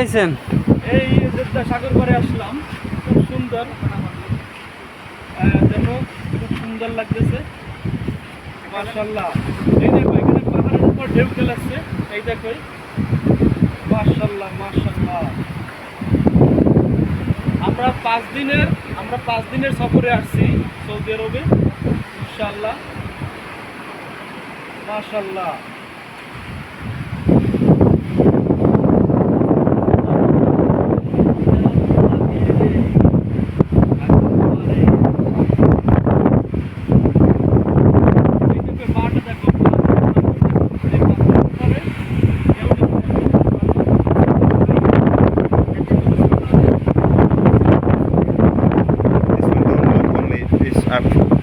আইছেন? এই জেদ্দা সাগর পাড়ে আসলাম, খুব সুন্দর। দেখো, খুব সুন্দর লাগতেছে। মার্শাল্লাহ এই দেখো, এখানে পাহাড়ের উপর ঢেউ খেলাচ্ছে। এই দেখো মার্শাল্লাহ মার্শাল্লাহ আমরা পাঁচ দিনের, আমরা পাঁচ দিনের সফরে আসছি সৌদি আরবে ইনশাল্লাহ মার্শাল্লাহ I'm